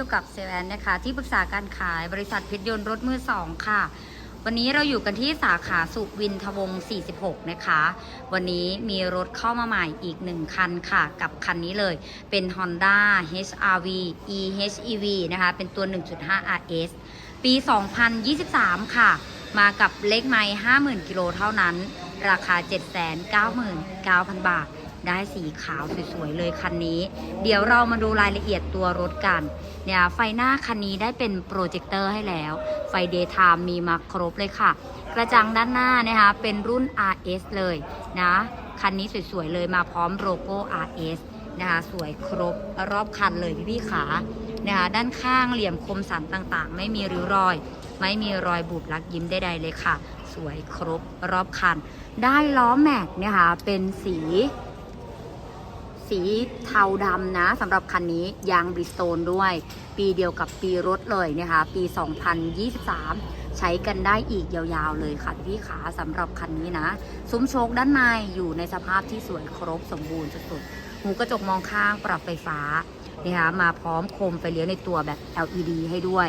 อยู่กับเซลแอนนะคะที่ปรึกษาการขายบริษัทพชรยนต์รถมือสองค่ะ วันนี้เราอยู่กันที่สาขาสุวินทวงศ์46 นะคะ วันนี้มีรถเข้ามาใหม่อีกหนึ่งคันค่ะ กับคันนี้เลยเป็น Honda HRV eHEV นะคะ เป็นตัว 1.5 RS ปี 2023 ค่ะ มากับเลขไม้50,000 กิโลเท่านั้น ราคา 799,000 บาท ได้สีขาวสวยๆเลยคันนี้ เดี๋ยวเรามาดูรายละเอียดตัวรถกันเนี่ยไฟหน้าคันนี้ได้เป็นโปรเจคเตอร์ให้แล้ว ไฟเดย์ไทม์มีมาครบเลยค่ะ กระจังด้านหน้านะคะเป็นรุ่น RS เลยนะคันนี้สวยๆเลยมาพร้อมโลโก้ RS นะคะสวยครบรอบคันเลยพี่ๆขานะคะด้านข้างเหลี่ยมคมสันต่างๆ ไม่มีริ้วรอย ไม่มีรอยบุบลักยิ้มใดๆเลยค่ะ สวยครบรอบคัน ได้ล้อแม็กเนี่ยค่ะเป็นสี สีเทาดำนะสำหรับคันนี้ยางบริสโตนด้วย ปีเดียวกับปีรถเลยนะคะ ปี 2023 ใช้กันได้อีกยาวๆเลยค่ะพี่ขาสำหรับคันนี้นะ ซุ้มโชคด้านในอยู่ในสภาพที่สวยครบสมบูรณ์สุดๆหูกระจกมองข้างปรับไฟฟ้านะคะมาพร้อมโคมไฟเลี้ยวในตัวแบบ LED ให้ด้วย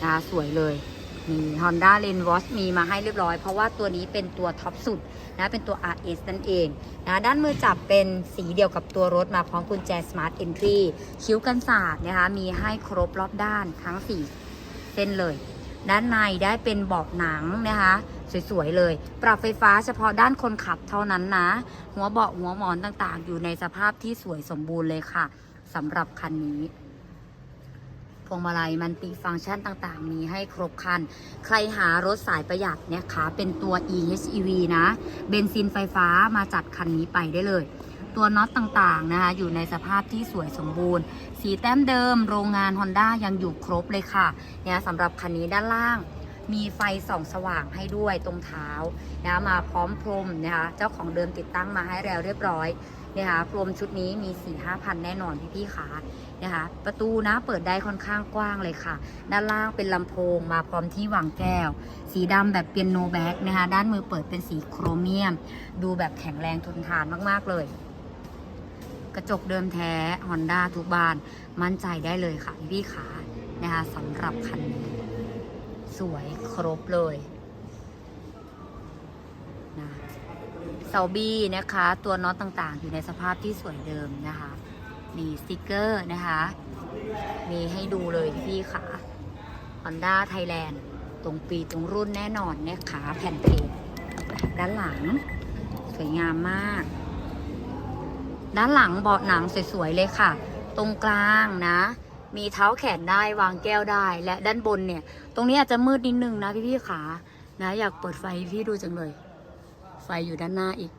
นะคะสวยเลย มี Honda l e n w a t c h มีมาให้เรียบร้อย เพราะว่าตัวนี้เป็นตัวท็อปสุดนะเป็นตัว RS นั่นเองนะด้านมือจับเป็นสีเดียวกับตัวรถมาพร้อมกุญแจ Smart Entry คิ้วกันศาสตร์นะคะมีให้ครบรอบด้านทั้ง 4 เส้นเลย ด้านในได้เป็นเบาะหนังนะคะสวย ๆ เลย ปรับไฟฟ้าเฉพาะด้านคนขับเท่านั้นนะ หัวเบาะหัวหมอนต่างๆ อยู่ในสภาพที่สวยสมบูรณ์เลยค่ะสำหรับคันนี้ พวงมาลัยมันติฟังก์ชันต่างๆ มีให้ครบคัน ใครหารถสายประหยัดเนี่ยคะเป็นตัว eHEV นะ เบนซินไฟฟ้ามาจัดคันนี้ไปได้เลย ตัวน็อตต่างๆนะคะ อยู่ในสภาพที่สวยสมบูรณ์ สีแต้มเดิม โรงงาน Honda ยังอยู่ครบเลยค่ะเนี่ยสำหรับคันนี้ด้านล่างมีไฟส่องสว่างให้ด้วยตรงเท้านะมาพร้อมพรมนะคะเจ้าของเดิมติดตั้งมาให้แล้วเรียบร้อย นะคะพรมชุดนี้มี4 5พันแน่นอนพี่ๆขานะคะ ประตูนะเปิดได้ค่อนข้างกว้างเลยค่ะ ด้านล่างเป็นลำโพงมาพร้อมที่วางแก้ว สีดำแบบเปียโนแบ็กนะคะ ด้านมือเปิดเป็นสีโครเมียม ดูแบบแข็งแรงทนทานมากๆเลย กระจกเดิมแท้ Honda ทุกบาน มั่นใจได้เลยค่ะพี่ๆขานะคะสำหรับคันนี้ สวยครบเลยนะ เซาบี้นะคะ ตัวน็อตต่างๆ อยู่ในสภาพที่สวยเดิมนะคะมีสติกเกอร์นะคะ มีให้ดูเลยพี่ค่ะ Honda Thailand ตรงปีตรงรุ่นแน่นอนนะคะแผ่นเพลทด้านหลัง สวยงามมาก ด้านหลังเบาะหนังสวยๆเลยค่ะ ตรงกลางนะ มีเท้าแขนได้วางแก้วได้ และด้านบนเนี่ย ตรงนี้อาจจะมืดนิดนึงนะพี่ๆขานะ อยากเปิดไฟพี่ดูจังเลย ไฟอยู่ด้านหน้าอีก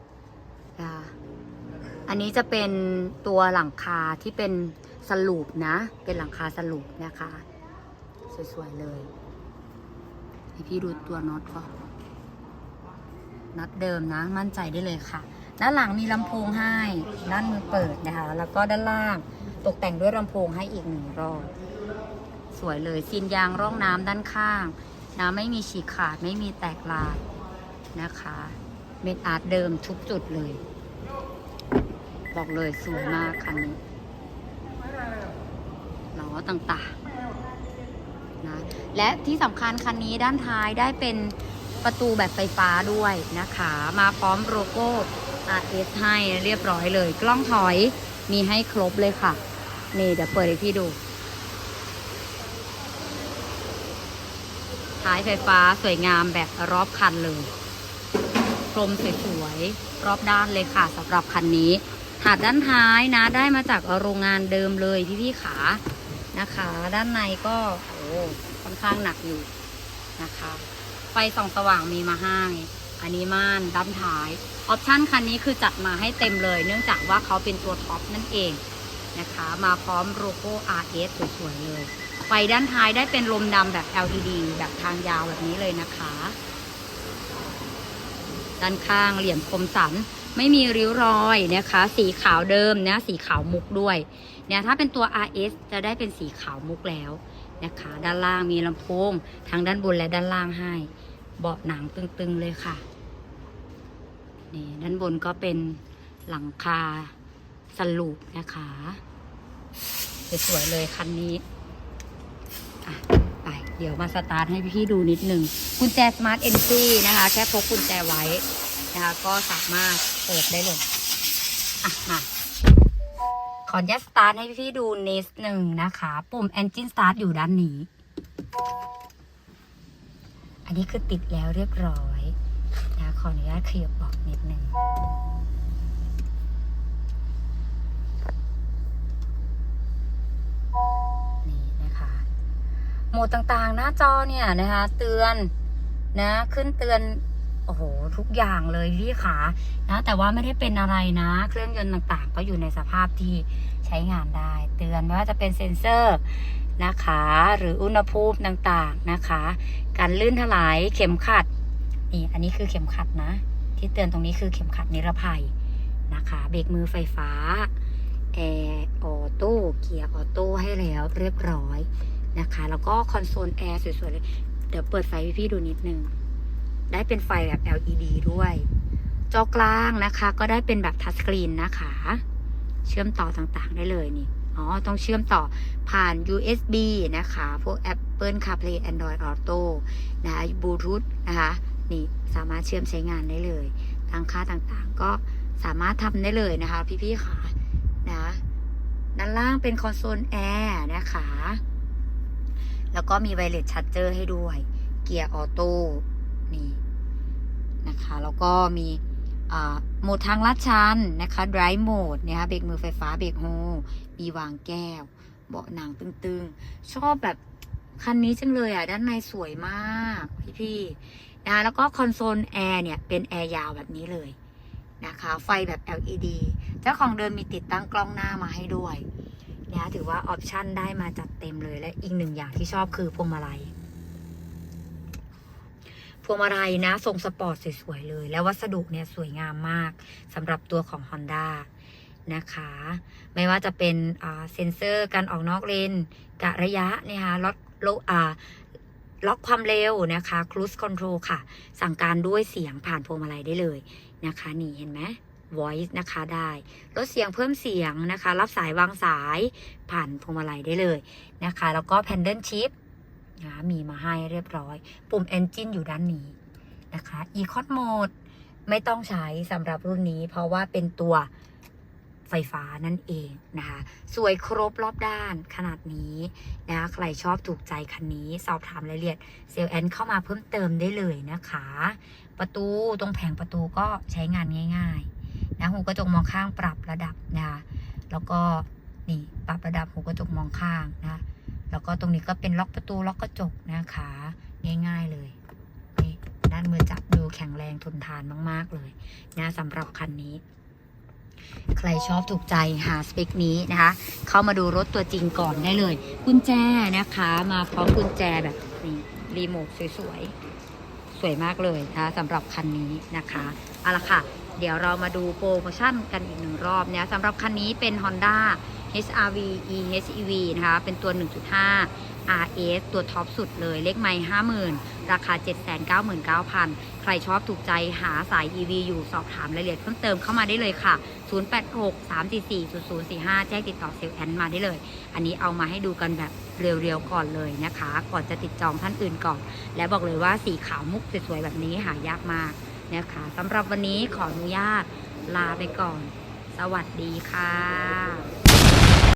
ค่ะอันนี้จะเป็นตัวหลังคาที่เป็นสลูปนะ เป็นหลังคาสลูปนะคะ สวยๆเลย ให้พี่ดูตัวน็อตก่อนน็อตเดิมนะ มั่นใจได้เลยค่ะ ด้านหลังมีลำโพงให้ด้านมือเปิดนะคะ แล้วก็ด้านล่างตกแต่งด้วยลำโพงให้อีกหนึ่งรอบสวยเลยซีนยางร่องน้ำด้านข้าง น้ำไม่มีฉีกขาดไม่มีแตกลายนะคะ เม็ดอาร์ตเดิมทุกจุดเลย บอกเลยสวยมากคันนี้ล้อต่างๆนะและที่สำคัญคันนี้ด้านท้ายได้เป็นประตูแบบไฟฟ้าด้วยนะคะ มาพร้อมโลโก้ RS ให้เรียบร้อยเลย กล้องถอยมีให้ครบเลยค่ะ นี่เดี๋ยวเปิดให้พี่ดู ท้ายไฟฟ้าสวยงามแบบรอบคันเลย กลมสวยๆรอบด้านเลยค่ะสำหรับคันนี้ถาดด้านท้ายนะ ได้มาจากโรงงานเดิมเลยพี่ๆขานะคะ ด้านในก็โอ้ค่อนข้างหนักอยู่นะคะ ไฟส่องสว่างมีมาให้อันนี้ม่านด้านท้ายออปชั่นคันนี้คือจัดมาให้เต็มเลย เนื่องจากว่าเขาเป็นตัวท็อปนั่นเองนะคะ มาพร้อมโลโก้ RS สวยๆเลย ไฟด้านท้ายได้เป็นลมดำแบบ LED แบบทางยาวแบบนี้เลยนะคะ ด้านข้างเหลี่ยมคมสัน ไม่มีริ้วรอยนะคะ สีขาวเดิมนะสีขาวมุกด้วยเนี่ยถ้าเป็นตัว RS จะได้เป็นสีขาวมุกแล้วนะคะ ด้านล่างมีลำโพงทั้งด้านบนและด้านล่างให้ เบาะหนังตึงๆเลยค่ะนี่ด้านบนก็เป็นหลังคาสลูปนะคะสวยๆเลยคันนี้อะ เดี๋ยวมาสตาร์ทให้พี่ๆดูนิดนึงกุญแจ Smart Entry นะคะ แค่พกกุญแจไว้นะคะ ก็สามารถเปิดได้เลยอะมาขออนุญาตสตาร์ทให้พี่ๆดูนิดหนึ่งนะคะ ปุ่ม Engine Start อยู่ด้านนี้ อันนี้คือติดแล้วเรียบร้อยนะขออนุญาตขยับบอกนิดหนึ่ง นี่นะคะ โห มดต่างๆ หน้าจอเนี่ยนะคะ เตือนนะ ขึ้นเตือนโอ้โหทุกอย่างเลยพี่ขานะ แต่ว่าไม่ได้เป็นอะไรนะ เครื่องยนต์ต่างๆ ก็อยู่ในสภาพที่ใช้งานได้ เตือนไม่ว่าจะเป็นเซ็นเซอร์นะคะ หรืออุณหภูมิต่างๆนะคะ การลื่นถลายเข็มขัดนี่อันนี้คือเข็มขัดนะ ที่เตือนตรงนี้คือเข็มขัดนิรภัยนะคะเบรกมือไฟฟ้าแอร์ออโต้เกียร์ออโต้ให้แล้วเรียบร้อย นะคะ แล้วก็คอนโซลแอร์สวยๆเลย เดี๋ยวเปิดไฟพี่ดูนิดนึง ได้เป็นไฟแบบ LED ด้วย จอกลางนะคะ ก็ได้เป็นแบบทัชสกรีนนะคะ เชื่อมต่อต่างๆได้เลยนี่ อ๋อ ต้องเชื่อมต่อผ่าน USB นะคะ พวก Apple CarPlay Android Auto นะคะบลูทูธนะคะ นี่สามารถเชื่อมใช้งานได้เลยตั้งค่าต่างๆ ก็สามารถทำได้เลยนะคะ พี่ๆค่ะนะด้านล่างเป็นคอนโซลแอร์นะคะ แล้วก็มีไวเลสชั r เจอร์ให้ด้วย เกียร์ออโต้นี่นะคะ แล้วก็มีโหมดทางลาดชันนะคะ drive mode นะคะเบรกมือไฟฟ้าเบรกโฮมีวางแก้ว เบาะหนังตึงๆ ชอบแบบคันนี้จังเลยอะ ด้านในสวยมากพี่ๆนะคะแล้วก็คอนโซลแอร์เนี่ย เป็นแอร์ยาวแบบนี้เลยนะคะ ไฟแบบ LED เจ้าของเดิมมีติดตั้งกล้องหน้ามาให้ด้วย นะถือว่าออปชันได้มาจัดเต็มเลย และอีกหนึ่งอย่างที่ชอบคือพวงมาลัย พวงมาลัยนะทรงสปอร์ตสวยๆเลย แล้ววัสดุเนี่ยสวยงามมากสำหรับตัวของ Honda นะคะ ไม่ว่าจะเป็นเซ็นเซอร์การออกนอกเลนกะระยะนะคะล็อกโลอ่าล็อกความเร็วนะคะ cruise control ค่ะ สั่งการด้วยเสียงผ่านพวงมาลัยได้เลยนะคะ นี่เห็นไหม voice นะคะได้ลดเสียงเพิ่มเสียงนะคะ รับสายวางสายผ่านพวงมาลัยได้เลยนะคะ แล้วก็ pendant shift นะคะมีมาให้เรียบร้อย ปุ่ม engine อยู่ด้านนี้นะคะ econ mode ไม่ต้องใช้สำหรับรุ่นนี้ เพราะว่าเป็นตัวไฟฟ้านั่นเองนะคะ สวยครบรอบด้านขนาดนี้นะคะใครชอบถูกใจคันนี้ สอบถามรายละเอียดเซลแอนเข้ามาเพิ่มเติมได้เลยนะคะ ประตูตรงแผงประตูก็ใช้งานง่าย ๆ นะหูกระจกมองข้างปรับระดับนะคะแล้วก็นี่ปรับระดับหูกระจกมองข้างนะแล้วก็ตรงนี้ก็เป็นล็อกประตูล็อกกระจกนะคะง่ายๆเลยนี่ด้านมือจับดูแข็งแรงทนทานมาก ๆเลยนะสำหรับคันนี้ ใครชอบถูกใจหาสเปคนี้นะคะ เข้ามาดูรถตัวจริงก่อนได้เลย กุญแจนะคะ มาพร้อมกุญแจแบบนี้รีโมทสวยๆสวยมากเลยนะคะสำหรับคันนี้นะคะเอาละค่ะ เดี๋ยวเรามาดูโปรโมชั่นกันอีกหนึ่งรอบเนี่ยสำหรับคันนี้เป็น Honda HRV eHEV นะคะ เป็นตัว 1.5 RS ตัวท็อปสุดเลย เลขไม่50,000 ราคา 799,000 ใครชอบถูกใจหาสาย EV อยู่สอบถามรายละเอียดเพิ่มเติมเข้ามาได้เลยค่ะ 086 344 0045 แจ้งติดต่อเซลล์แอนมาได้เลย อันนี้เอามาให้ดูกันแบบเรียวๆก่อนเลยนะคะ ก่อนจะติดจองท่านอื่นก่อน และบอกเลยว่าสีขาวมุกสวยๆแบบนี้หายากมาก นะคะสำหรับวันนี้ขออนุญาตลาไปก่อน สวัสดีค่ะ